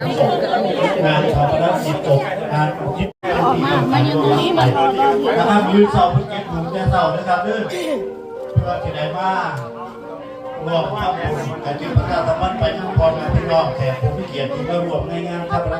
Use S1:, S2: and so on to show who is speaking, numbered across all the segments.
S1: งานชาวนาสิบตกงานยิบออกมามายังไงมาร
S2: อรอ
S1: นะครับยืนสอบเพื่อเก็บถุงแกเสานะครับเด้อเพื่อจะได้ว่ารวมภาพบุญการจึงประชาสัมพันธ์ไปทั้งพรงานพี่น้องแขกผู้มีเกียรติที่มาร่วมในงาน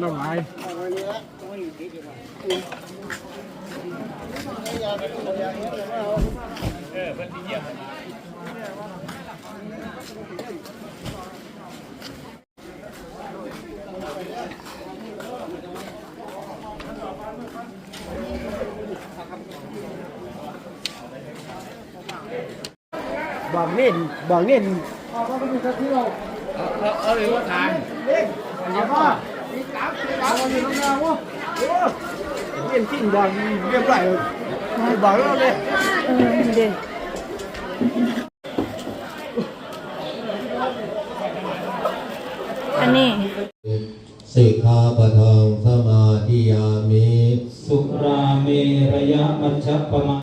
S1: อสมบัติเราหลาย
S3: บางเน่นบางเน่น เอาเอาเลยว่าทาน เอาพ่อ เอาอยู่ตรงนั้นวะเน่นจริงบางเรียบร้อยบางแล้วเลยเอ
S2: อเด็อันนี้
S4: สิกขาปทังสมาธิยามิ สุราเมระยะมัช
S5: ฌะปมา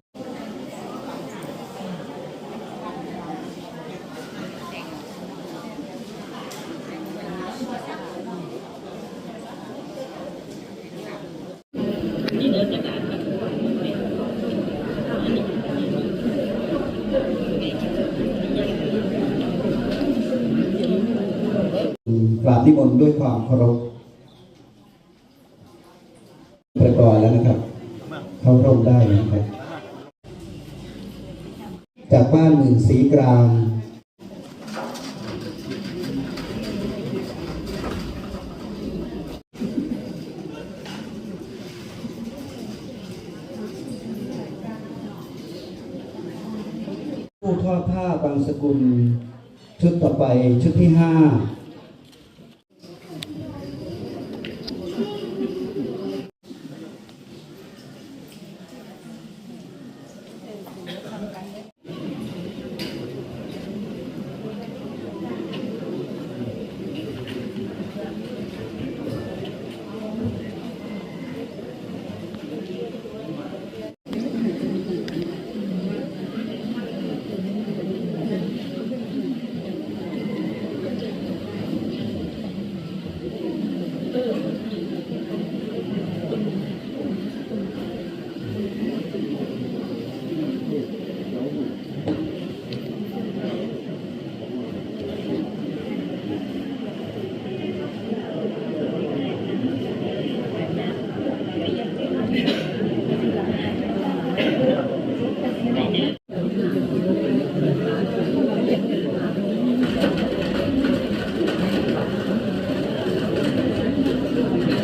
S5: กราบที่มนต์ด้วยความเคารพเรียบร้อยแล้วนะครับ เข้าร่มได้นะครับ จากบ้านหนึ่งสีกลางผู้ทอดผ้าบางสกุล ชุดต่อไปชุดที่ห้า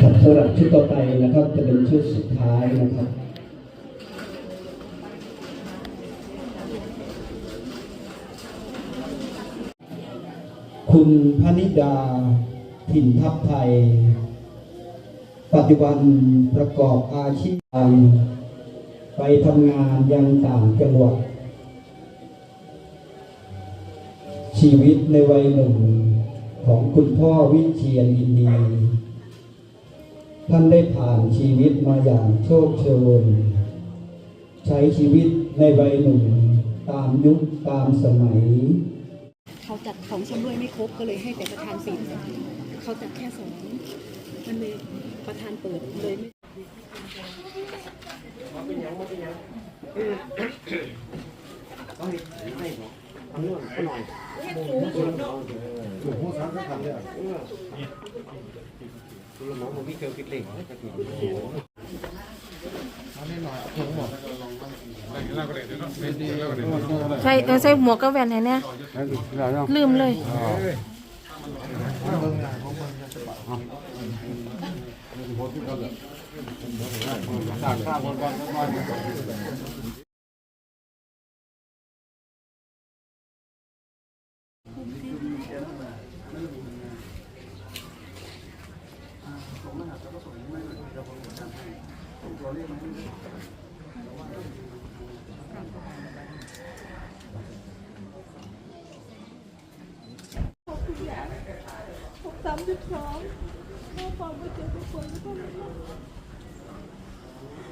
S5: ครับสำหรับชุดต่อไปนะครับจะเป็นชุดสุดท้ายนะครับ คุณพนิดาถิ่นทัพไทย ปัจจุบันประกอบอาชีพไปทำงานยังต่างจังหวัด ชีวิตในวัยหนุ่มของคุณพ่อวิเชียนยินดีท่านได้ผ่านชีวิตมาอย่างโชคโชน ใช้ชีวิตในวัยหนุ่มตามยุคตามสมัย
S6: เขาจัดของชำร่วยไม่ครบก็เลยให้แต่ประธานปิดเขาจัดแค่สองมันเลยประธานเปิดเลยไม่ต้องมีให้หรอทำนู่นก็หน่อยถูกหสามก็ทำได้ตัละหมอมมีเกลียวกิดเล่งก็ถูกอันนี้หน่อยเอาถุงหมด
S2: ใช่ใช่หมวกกับแว่นให้แน่ลืมเลยข้าวบนบนบน
S7: ามสิบสองข้อความ่าเจอทุกคนก็ไม่ได้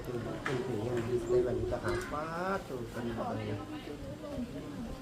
S7: คุณผู้
S8: ชมที่ได้วันนี้จะหาฟ้าตัวกันเลย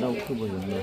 S4: เราคือบ่เห็นเลย